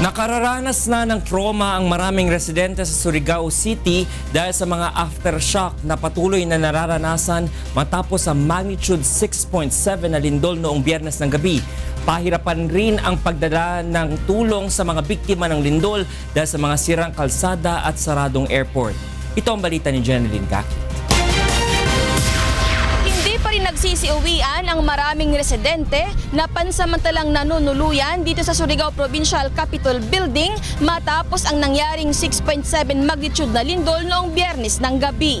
Nakararanas na ng trauma ang maraming residente sa Surigao City dahil sa mga aftershock na patuloy na nararanasan matapos ang magnitude 6.7 na lindol noong biyernes ng gabi. Pahirapan rin ang pagdala ng tulong sa mga biktima ng lindol dahil sa mga sirang kalsada at saradong airport. Ito ang balita ni Jeneline Gaki. Nagsisiuwian ang maraming residente na pansamantalang nanunuluyan dito sa Surigao Provincial Capitol Building matapos ang nangyaring 6.7 magnitude na lindol noong biyernes ng gabi.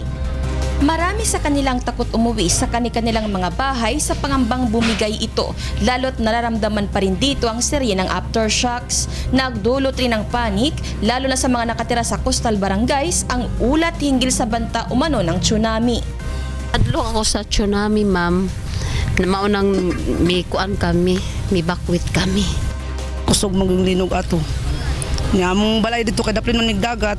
Marami sa kanilang takot umuwi sa kanilang mga bahay sa pangambang bumigay ito, lalo't nararamdaman pa rin dito ang serye ng aftershocks. Nagdulot rin ng panik, lalo na sa mga nakatira sa coastal barangays, ang ulat hinggil sa banta umano ng tsunami. Adlo ako sa tsunami, ma'am. Na maunang may kuan kami, may bakwit kami. kusog maglinog ato. Nga mong balay dito kay daplin man dagat.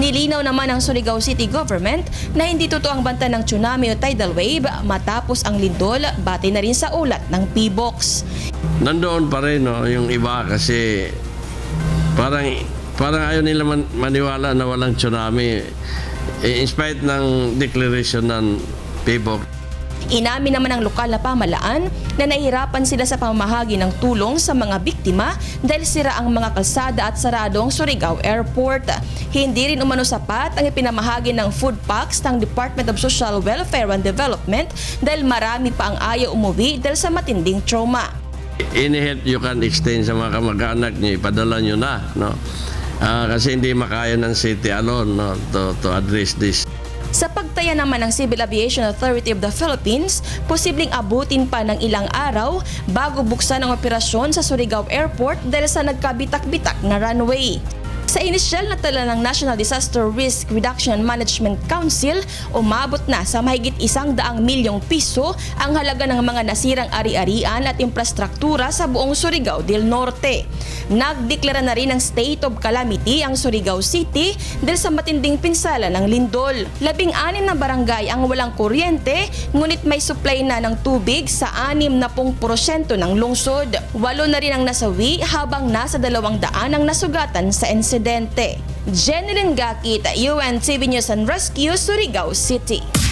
Nilinaw naman ng Surigao City Government na hindi totoo ang banta ng tsunami o tidal wave matapos ang lindol, bati na rin sa ulat ng PBOX. nandoon pa rin no, yung iba kasi parang parang ayaw nila man, maniwala na walang tsunami in spite ng declaration ng PBOC. Inamin naman ng lokal na pamalaan na nahihirapan sila sa pamamahagi ng tulong sa mga biktima dahil sira ang mga kalsada at sarado ang Surigao Airport. Hindi rin umano sapat ang ipinamahagi ng food packs ng Department of Social Welfare and Development dahil marami pa ang ayaw umuwi dahil sa matinding trauma. Any help you can extend sa mga kamag-anak niyo, ipadala niyo na. No? Ah, kasi hindi makaya ng city alone no, to, to address this. Sa pagtaya naman ng Civil Aviation Authority of the Philippines, posibleng abutin pa ng ilang araw bago buksan ang operasyon sa Surigao Airport dahil sa nagkabitak-bitak na runway. Sa inisyal na tala ng National Disaster Risk Reduction Management Council, umabot na sa mahigit isang daang milyong piso ang halaga ng mga nasirang ari-arian at infrastruktura sa buong Surigao del Norte. Nagdeklara na rin ng state of calamity ang Surigao City dahil sa matinding pinsala ng lindol. Labing-anim na barangay ang walang kuryente, ngunit may supply na ng tubig sa 60% ng lungsod. Walo na rin ang nasawi habang nasa dalawang daan ang nasugatan sa insidente. Jeneline Gakit, UNTV News and Rescue, Surigao City.